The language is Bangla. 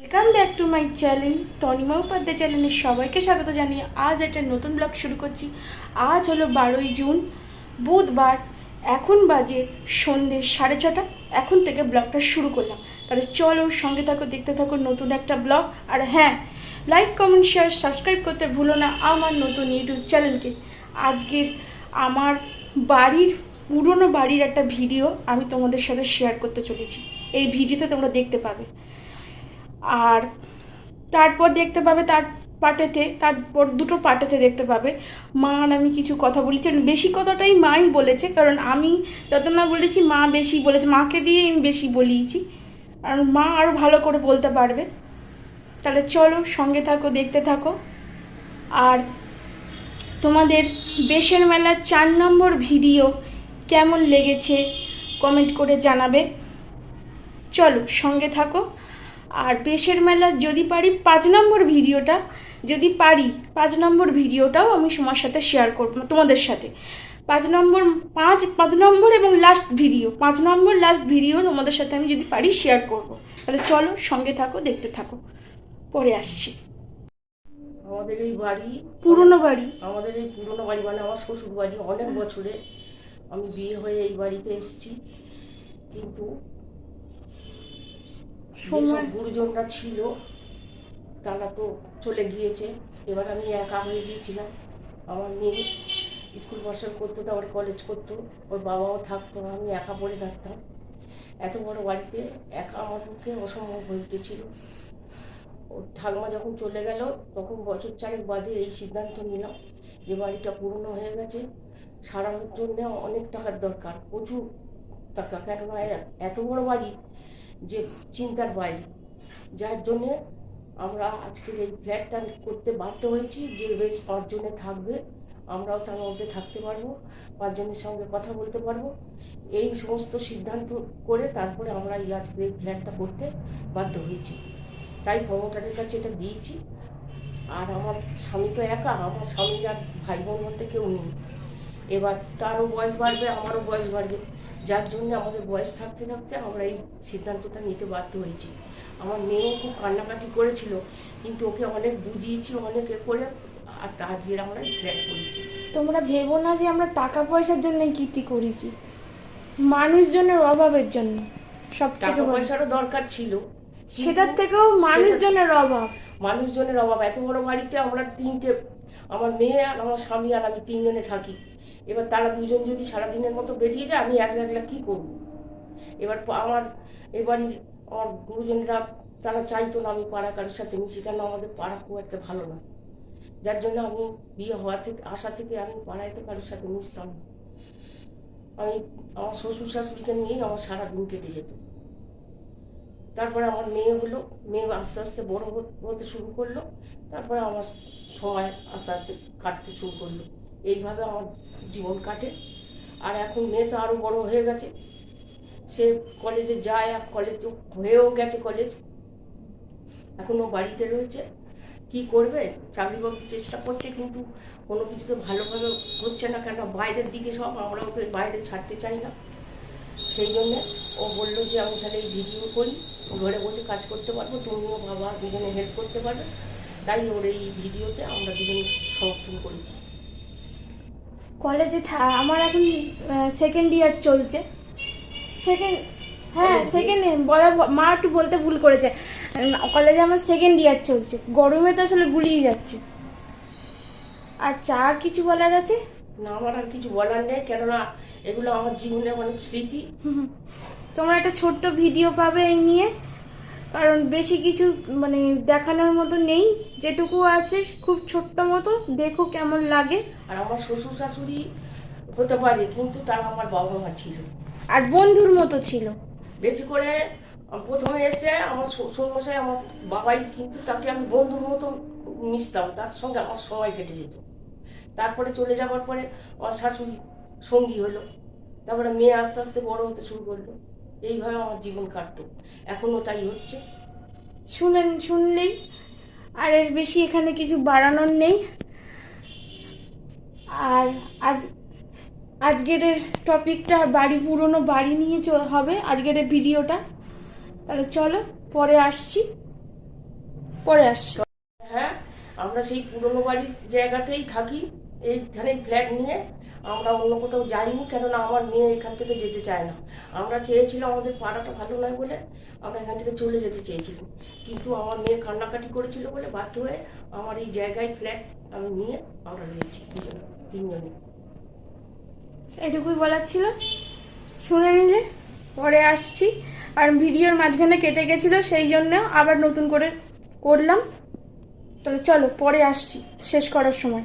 Welcome back to my channel Tanima Upadhyay চ্যানেলের সবাইকে স্বাগত জানিয়ে আজ একটা নতুন ব্লগ শুরু করছি। আজ হলো বারোই জুন, বুধবার, এখন বাজে সন্ধ্যে সাড়ে ছটা। এখন থেকে ব্লগটা শুরু করলাম। তাহলে চলো সঙ্গে থাকো, দেখতে থাকো নতুন একটা ব্লগ আর হ্যাঁ লাইক কমেন্ট শেয়ার সাবস্ক্রাইব করতে ভুলো না আমার নতুন ইউটিউব চ্যানেলকে আজকের আমার বাড়ির, পুরনো বাড়ির একটা ভিডিও আমি তোমাদের সাথে শেয়ার করতে চলেছি। এই ভিডিওতে তোমরা দেখতে পাবে। আর তারপর দেখতে পাবে তার পাটেতে তারপর দুটো পাটেতে দেখতে পাবে। মা আর আমি কিছু কথা বলেছি আর বেশি কথাটাই মাই বলেছে, কারণ আমি যত না বলেছি, মা বেশি বলেছে, মাকে দিয়ে আমি বেশি বলিয়েছি। আর মা আরও ভালো করে বলতে পারবে। তাহলে চলো, সঙ্গে থাকো, দেখতে থাকো। আর তোমাদের বেশের মেলার চার নম্বর ভিডিও কেমন লেগেছে কমেন্ট করে জানাবে। চলো, সঙ্গে থাকো। আর পেশের মেলার যদি পারি পাঁচ নম্বর ভিডিওটা যদি পারি পাঁচ নম্বর ভিডিওটাও আমি তোমার সাথে শেয়ার করব তোমাদের সাথে। পাঁচ নম্বর পাঁচ পাঁচ নম্বর এবং লাস্ট ভিডিও পাঁচ নম্বর লাস্ট ভিডিও তোমাদের সাথে আমি যদি পারি শেয়ার করব। তাহলে চলো সঙ্গে থাকো দেখতে থাকো। পরে আসছি। আমাদের এই বাড়ি পুরনো বাড়ি। আমাদের এই পুরনো বাড়ি মানে আমার শ্বশুর বাড়ি অনেক বছরে আমি বিয়ে হয়ে এই বাড়িতে এসেছি। কিন্তু যেসব গুরুজনরা ছিল তারা তো চলে গিয়েছে। এবার আমি একা হয়ে গিয়েছিলাম। আমার মেয়ে স্কুল পড়াশোনা করতো তারপর কলেজ করতো ওর বাবাও থাকতো আমি একা পড়ে থাকতাম। এত বড় বাড়িতে একা আমার পক্ষে অসম্ভব হয়ে উঠেছিল। ওর ঠাকুমা যখন চলে গেল তখন বছর চারেক বাদে এই সিদ্ধান্ত নিলাম যে বাড়িটা পুরনো হয়ে গেছে। সারানোর জন্য অনেক টাকার দরকার প্রচুর টাকা। কেননা এত বড় বাড়ি যে চিন্তার বাইরে। যার জন্যে আমরা আজকের এই ফ্ল্যাটটা করতে বাধ্য হয়েছি যে বেশ পাঁচজনে থাকবে, আমরাও তার মধ্যে থাকতে পারব, পাঁচজনের সঙ্গে কথা বলতে পারব। এই সমস্ত সিদ্ধান্ত করে তারপরে আমরা এই আজকের এই ফ্ল্যাটটা করতে বাধ্য হয়েছি। তাই প্রমোটারের কাছে এটা দিয়েছি। আর আমার স্বামী তো একা, আমার স্বামীর আর ভাই বোন বলতে কেউ নেই। এবার তারও বয়স বাড়বে, আমারও বয়স বাড়বে। যার জন্য আমাদের বয়স থাকতে থাকতে আমরা এই সিদ্ধান্তটা নিতে বাধ্য হয়েছি। আমার মেয়েও খুব কান্নাকাটি করেছিল কিন্তু ওকে অনেক বুঝিয়েছি অনেক এ করে আর আজকে আমরা ফ্ল্যাট করেছি। তোমরা ভেবো না যে আমরা টাকা পয়সার জন্য কীর্তি করেছি। মানুষজনের অভাবের জন্য সব টাকা পয়সারও দরকার ছিল সেটার থেকেও মানুষজনের অভাব। মানুষজনের অভাব। এত বড় বাড়িতে আমরা তিনটে আমার মেয়ে আর আমার স্বামী আর আমি তিনজনে থাকি। এবার তারা দুজন যদি সারাদিনের মতো বেরিয়ে যায়, আমি একলা একলা কী করব? এবার আমার এবারই আমার গুরুজনরা, তারা চাইতো না আমি পাড়া কারোর সাথে মিশি কেন আমাদের পাড়া খুব একটা ভালো না। যার জন্য আমি বিয়ে হওয়া থেকে, আসা থেকে আমি পাড়ায় তো কারোর সাথে মিশতাম। আমি আমার শ্বশুর শাশুড়িকে নিয়েই আমার সারাদিন কেটে যেত। তারপরে আমার মেয়ে হলো, মেয়ে আস্তে আস্তে বড় হতে শুরু করল। তারপরে আমার সময় আস্তে আস্তে কাটতে শুরু করল। এইভাবে আমার জীবন কাটে। আর এখন মেয়ে তো আরও বড় হয়ে গেছে। সে কলেজে যায় আর কলেজ হয়েও গেছে কলেজ এখনও বাড়িতে রয়েছে। কি করবে? চাকরি বাকরি চেষ্টা করছে কিন্তু কোনো কিছুতে ভালোভাবে হচ্ছে না। কেন বাইরের দিকে সব আমরা ওকে বাইরে ছাড়তে চাই না। সেই জন্যে ও বলল যে আমি তাহলে এই ভিডিও করি। ঘরে বসে কাজ করতে পারব। তুমিও বাবা দুজনে হেল্প করতে পারবে। তাই ওর এই ভিডিওতে আমরা দুজনে সমর্থন করেছি। কলেজে থা- আমার এখন সেকেন্ড ইয়ার চলছে। সেকেন্ড হ্যাঁ সেকেন্ড বলা মা একটু বলতে ভুল করেছে। কলেজে আমার সেকেন্ড ইয়ার চলছে। গরমে তো আসলে গুলিয়ে যাচ্ছে। আচ্ছা আর কিছু বলার আছে? না আমার আর কিছু বলার নেই কেননা এগুলো আমার জীবনের অনেক স্মৃতি। তোমরা একটা ছোট্ট ভিডিও পাবে এই নিয়ে। কারণ বেশি কিছু মানে দেখানোর মতো নেই যেটুকু আছে খুব ছোট্ট মতো দেখো কেমন লাগে। আর আমার শ্বশুর শাশুড়ি হতে পারে কিন্তু তারা আমার বাবা মা ছিল। আর বন্ধুর মতো ছিল। বেশি করে প্রথমে এসে আমার শ্বশুরমশাই আমার বাবাই কিন্তু তাকে আমি বন্ধুর মতো মিশতাম তার সঙ্গে আমার সময় কেটে যেত। তারপরে চলে যাওয়ার পরে আমার শাশুড়ি সঙ্গী হলো। তারপরে মেয়ে আস্তে আস্তে বড় হতে শুরু করল। এইভাবে আমার জীবন কাটতো। এখনও তাই হচ্ছে। শুনেন শুনলেই। আর এর বেশি এখানে কিছু বাড়ানোর নেই। আর আজ আজকের টপিকটা বাড়ি পুরনো বাড়ি নিয়ে হবে। আজকের ভিডিওটা। তাহলে চলো পরে আসছি। পরে আসছি। হ্যাঁ আমরা সেই পুরনো বাড়ির জায়গাতেই থাকি। এইখানে ফ্ল্যাট নিয়ে আমরা অন্য কোথাও যাইনি, কেননা আমার মেয়ে এখান থেকে যেতে চায় না। আমরা চেয়েছিলাম আমাদের পাড়াটা ভালো নয় বলে আমরা এখান থেকে চলে যেতে চেয়েছিলাম। কিন্তু আমার মেয়ে কান্নাকাটি করেছিল বলে বাধ্য হয়ে আমার এই জায়গায় ফ্ল্যাট আমি নিয়ে আমরা রয়েছি দুজনে, তিনজনে। এটুকুই বলার ছিল। শুনে নিলে, পরে আসছি। আর ভিডিওর মাঝখানে কেটে গেছিল, সেই জন্য আবার নতুন করে করলাম। তাহলে চলো, পরে আসছি। শেষ করার সময়।